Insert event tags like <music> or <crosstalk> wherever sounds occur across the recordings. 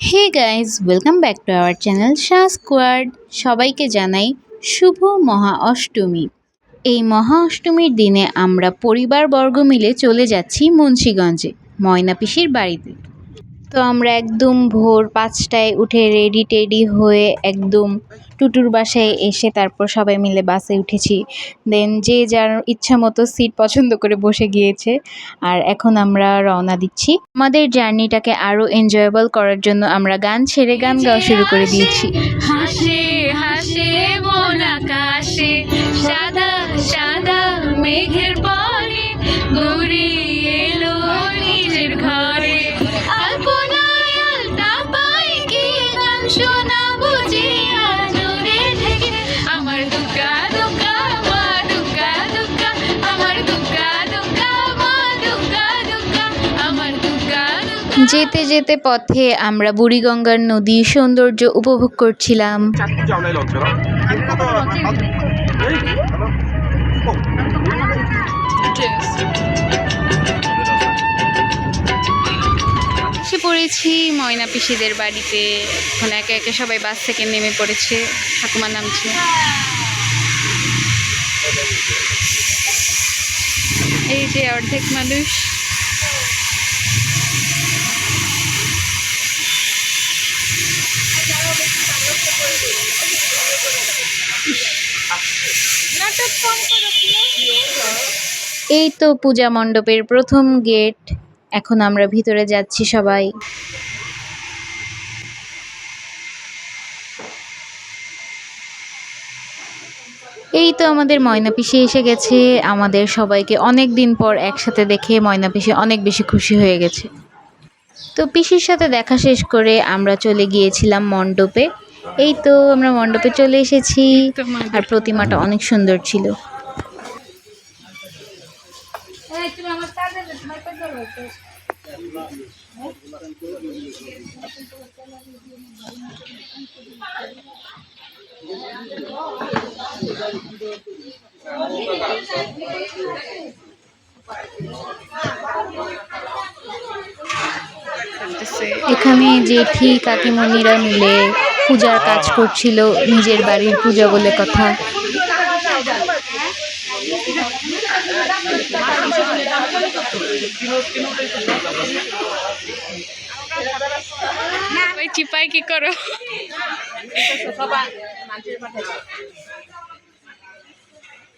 Hey guys welcome back to our channel Shah squad সবাইকে জানাই শুভ মহা অষ্টমী। এই মহা অষ্টমীর দিনে আমরা পরিবারবর্গ মিলে চলে যাচ্ছি মুন্সীগঞ্জে ময়না পিসির বাড়িতে। তো আমরা একদম ভোর পাঁচটায় উঠে রেডি টেডি হয়ে একদম টুটুর বাসায় এসে তারপর সবাই মিলে বাসে উঠেছি। দেন যে যার ইচ্ছা মতো সিট পছন্দ করে বসে গিয়েছে। আর এখন আমরা রওনা দিচ্ছি। আমাদের জার্নিটাকে আরও এনজয়েবল করার জন্য আমরা গান ছেড়ে গান গাওয়া শুরু করে দিয়েছি। সাদা সাদা মেঘের পরে ঘুরে যেতে যেতে পথে আমরা বুড়িগঙ্গার নদীর সৌন্দর্য উপভোগ করছিলাম। এসে পড়েছি ময়না পিসিদের বাড়িতে। এখন একে একে সবাই বাস থেকে নেমে পড়েছে। ঠাকুমা নামছে। এই যে অর্ধেক মানুষ। এই তো পূজা মণ্ডপের প্রথম গেট। এখন আমরা ভিতরে যাচ্ছি সবাই। এই তো আমাদের ময়না পিসি এসে গেছে। আমাদের সবাইকে অনেক দিন পর একসাথে দেখে ময়না পিসি অনেক বেশি খুশি হয়ে গেছে। তো পিসির সাথে দেখা শেষ করে আমরা চলে গিয়েছিলাম মণ্ডপে। এই তো আমরা মণ্ডপে চলে এসেছি। আর প্রতিমাটা অনেক সুন্দর ছিল। এখানে জেঠি কাকিমণিরা মিলে পূজার কাজ করছিল নিজের বাড়ির পূজা বলে কথা। চিপাই কি করো?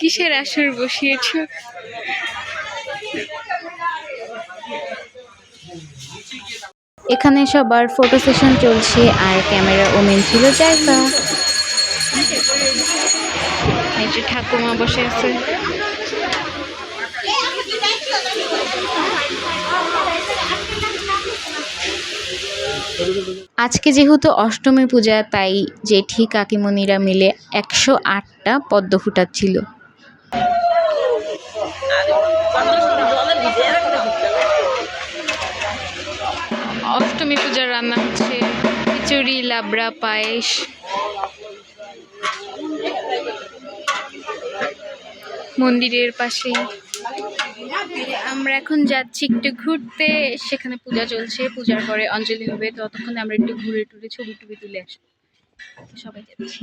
কিসের আসর বসিয়েছো? এখানে সবার ফটো সেশন চলছে আর ক্যামেরা ওমেন ছিল জায়গা। এই যে ঠাকুমা বসে আছে। আজকে যেহেতু অষ্টমী পূজা তাই জেঠি কাকিমণিরা মিলে একশো আটটা পদ্ম ফুটাচ্ছিল অষ্টমী পূজার রান্না হচ্ছে খিচুড়ি লাবড়া পায়েস মন্দিরের পাশে আমরা এখন যাচ্ছি একটু ঘুরতে সেখানে পূজা চলছে পূজার পরে অঞ্জলি হবে ততক্ষণে আমরা একটু ঘুরে টুরে ছবি টবি তুলে আসব সবাই যাচ্ছি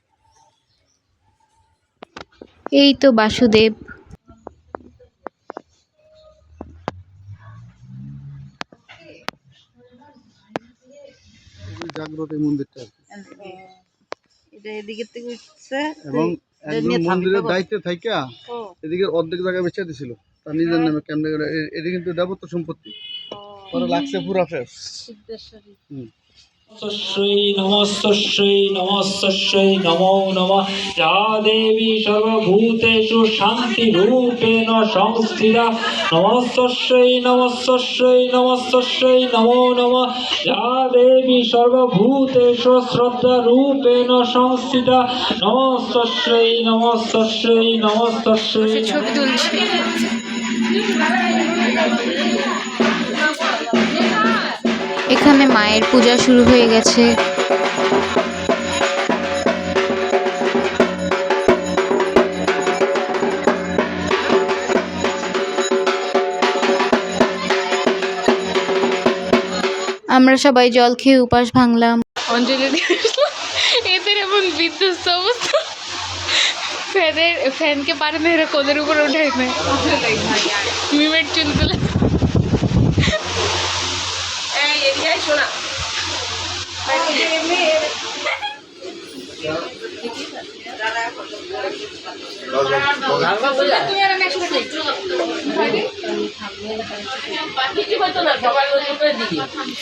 এই তো বাসুদেব। জাগ্রত এই মন্দিরটা এটা এদিকে থেকে উঠছে। এবং একজন মন্দিরের দায়িত্বে থাইকা এদিকে অর্ধেক জায়গা বেচে দিছিল। তার নিজের নামে কেমনে করে এ- কিন্তু দেবত্ব সম্পত্তি। পরে লাগছে পুরা ফেস। সিদ্ধেশ্বরী। তস্যৈ নমস্তস্যৈ নমস্তস্যৈ নমো নমঃ যা দেবী সর্বভূতেষু শান্তিরূপেণ সংস্থিতা নমস্তস্যৈ নমস্তস্যৈ নমস্তস্যৈ নমো নমঃ যা দেবী সর্বভূতেষু শ্রদ্ধারূপেণ সংস্থিতা নমস্তস্যৈ নমস্তস্যৈ সে ছবি তুলছে। এখানে মায়ের পূজা শুরু হয়ে গেছে। আমরা সবাই জল খেয়ে উপাস ভাঙলাম। অঞ্জলি এদের এমন বিধ্বস্ত অবস্থা। ফ্যানের, ফ্যানকে পারে না এরা কোদের উপর উঠাই নেয় মিমের চুল তুলে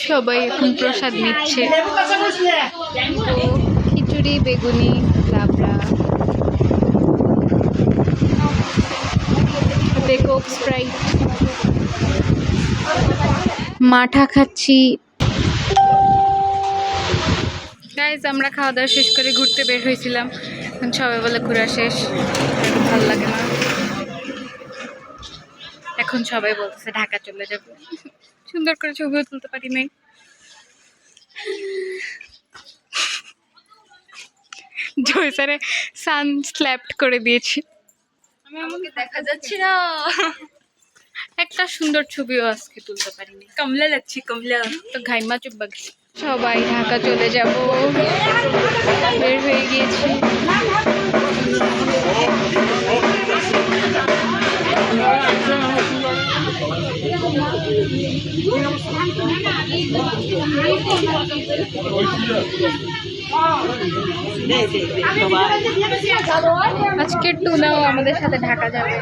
সবাই এখন প্রসাদ নিচ্ছে। খিচুড়ি বেগুনি লাবড়া। স্প্রাইট। মাঠা খাচ্ছি গাইজ আমরা খাওয়া দাওয়া শেষ করে ঘুরতে বের হয়েছিলাম। এখন সবাই বলে ঘোরা শেষ। ভালো লাগে না। এখন সবাই বলতেছে ঢাকা চলে যাব। সুন্দর করে ছবিও তুলতে পারি নাই। জয়সারে সান স্ল্যাপড করে দিয়েছি। আমি আমাকে দেখা যাচ্ছি না। একটা সুন্দর ছবিও আজকে তুলতে পারিনি। কমলা যাচ্ছি কমলা। তো ঘাইমা চুব্বা গেছি সবাই ঢাকা চলে যাব। বের হয়ে গিয়েছি। আজকে টুনাও আমাদের সাথে ঢাকা যাবে।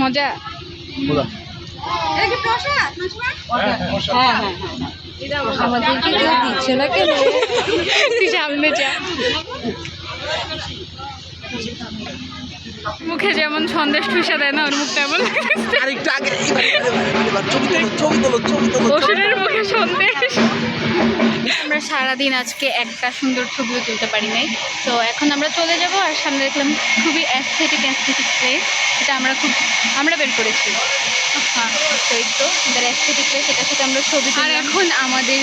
মজা। আমাদেরকে কেউ দিচ্ছে না কেন? তুই সামনে যা। মুখে যেমন সন্দেশ ঠুসা দেয় না ওর আরেকটু আগে এবার, এবার, ছবি তোলো ছবি তোলো ছবি তোলো। ওষুধের মুখে সন্দেশ। আমরা সারাদিন আজকে একটা সুন্দর ছবিও তুলতে পারি নাই। তো এখন আমরা চলে যাব আর সামনে দেখলাম খুবই অ্যাস্থেটিক অ্যাস্থেটিক প্লেস এটা আমরা খুব আমরা বের করেছি। হ্যাঁ তো এই তো আমাদের অ্যাস্থেটিক প্লেস এটার সাথে আমরা ছবি আর এখন আমাদের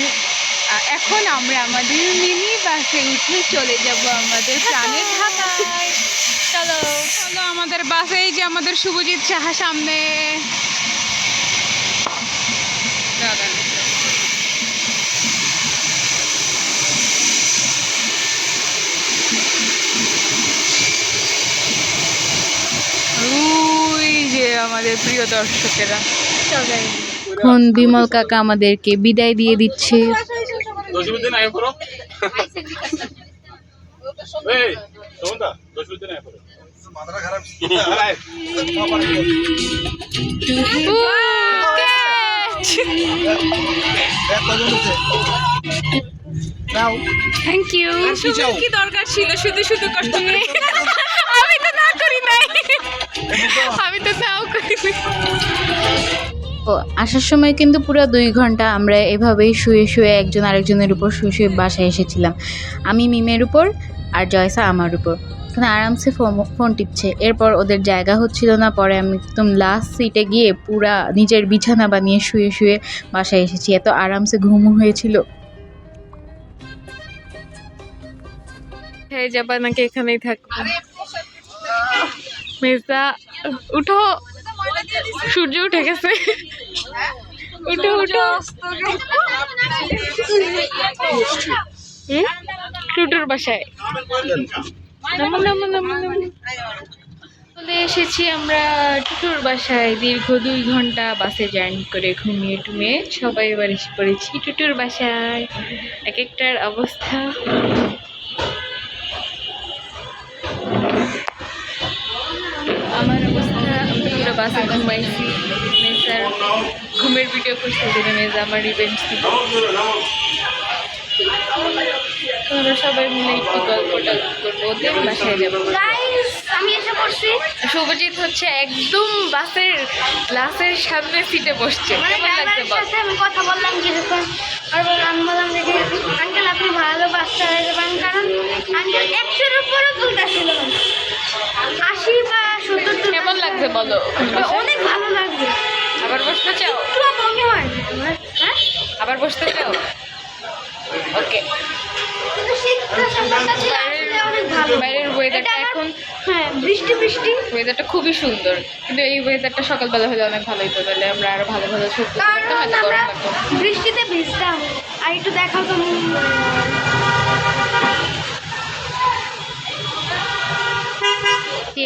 এখন আমরা আমাদের মিনি বাসে উঠে চলে যাব আমাদের প্রাণের ঢাকায় চলো। চলো আমাদের বাসে এই যে আমাদের শুভজিৎ সাহা সামনে দাঁড়ান ওই যে আমাদের প্রিয় দর্শকেরা। এখন বিমল কাকা আমাদেরকে বিদায় দিয়ে দিচ্ছে। দশ মিনিট আগে করো এই শোনটা দশ মিনিট আগে করো মাথাটা খারাপ থ্যাংক ইউ কি দরকার ছিল? শুধু শুধু কষ্ট করে। <laughs> আমি তো নাও করি ও আসার সময় কিন্তু পুরো দুই ঘণ্টা আমরা এভাবেই শুয়ে শুয়ে একজন আরেকজনের উপর শুয়ে শুয়ে বাসায় এসেছিলাম। আমি মিমের উপর আর জয়সা আমার উপর। এখানে আরামসে ফোন ফোন টিপছে। এরপর ওদের জায়গা হচ্ছিল না। পরে আমি একদম লাস্ট সিটে গিয়ে পুরা নিজের বিছানা বানিয়ে শুয়ে শুয়ে বাসায় এসেছি। এত আরামসে ঘুম হয়েছিল। হয়ে যাবা নাকি এখানেই থাকব? মেজদা, উঠো। সূর্য উঠে গেছে। উঠো উঠো? টুটুর বাসায়। চলে এসেছি আমরা টুটুর বাসায়। দীর্ঘ দুই ঘণ্টা বাসে জার্নি করে ঘুমিয়ে টুমিয়ে সবাই এবার এসে পড়েছি টুটুর বাসায়। এক একটার অবস্থা। বাসে ঘুমাইছি মেজার ঘুমের ভিডিও করছে ওদিকে মেজা আমার রিভেঞ্জ আমরা সবাই মিলে একটু গল্প করব ওদের বাসায় যাব। আমি এসে পড়ছি। শুভজিৎ হচ্ছে একদম বাসের সামনে সিটে বসছে। মানে আমি কথা বললাম আর বললাম আমি বললাম যে আঙ্কেল আপনি ভালো বাস চালাতে পারেন কারণ আঙ্কেল একশোর উপরে তুলতেছিল। আশি বা সত্তর কেমন লাগছে বলো? অনেক ভালো লাগবে আবার বসতে চাও? একটু মনে হয়। হ্যাঁ? আবার বসতে চাও? ওকে বাইরের ওয়েদারটা এখন হ্যাঁ বৃষ্টি বৃষ্টি। ওয়েদারটা খুবই সুন্দর। কিন্তু এই ওয়েদারটা সকালবেলা হলে অনেক ভালো হতো তাহলে আমরা আরও ভালো ভালো ছবি। বৃষ্টিতে ভিজতাম। আর একটু দেখাও তো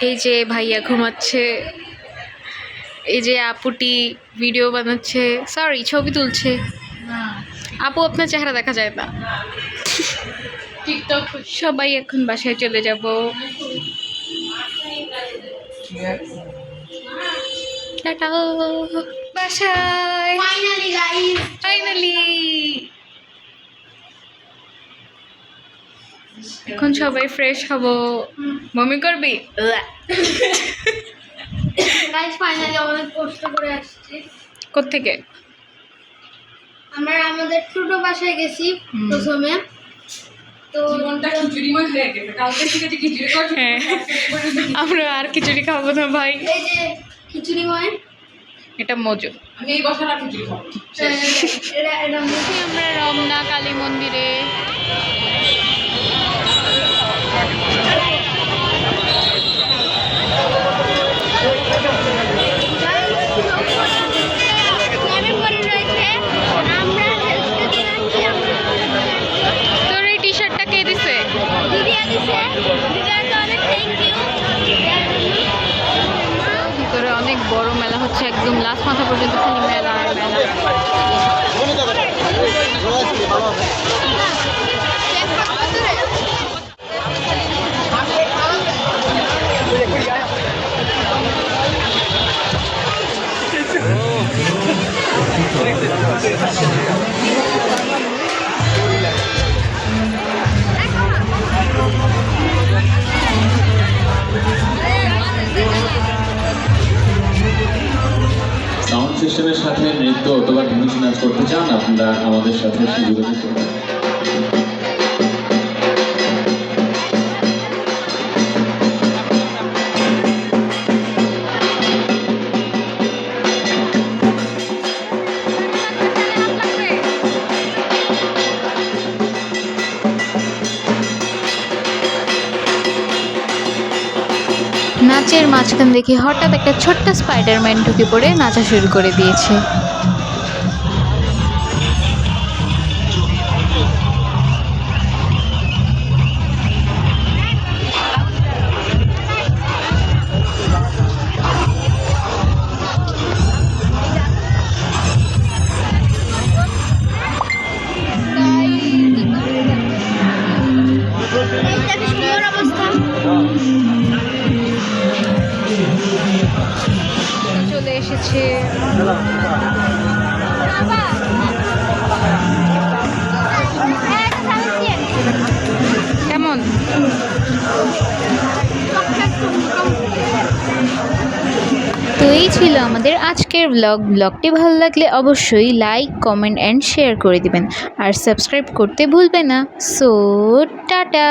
এই যে ভাইয়া ঘুমাচ্ছে এই যে আপুটি ভিডিও বানাচ্ছে সরি ছবি তুলছে। আপু আপনার চেহারা দেখা যায় না। সবাই এখন বাসায় চলে যাব। টাটা। বাসায়। ফাইনালি গাইস ফাইনালি এখন সবাই ফ্রেশ হব। মমি করবি? গাইস ফাইনালি অনেক কষ্ট করে আসছি। কোত্থেকে? আমরা আমাদের ছোট বাসায় গেছি প্রথমে। তো জীবনটা খিচুড়িময় হয়ে হ্যাঁ। আমরা আর খিচুড়ি খাব না ভাই। খিচুড়ি ময় এটা মজু আমি এই বছর আর খিচুড়ি খাব এটা মুখে আমরা রমনা কালী মন্দিরে। নৃত্য অথবা ঢেমুচি নাচ করতে চান আপনারা আমাদের সাথে সুযোগ দিতে মাঝখান দেখে হঠাৎ একটা ছোট্ট স্পাইডারম্যান ঢুকে পড়ে নাচা শুরু করে দিয়েছে। চলে এসেছে। কেমন? তো এই ছিল আমাদের আজকের ব্লগ ব্লগটি ভালো লাগলে অবশ্যই লাইক কমেন্ট অ্যান্ড শেয়ার করে দিবেন। আর সাবস্ক্রাইব করতে ভুলবেন না। So tata!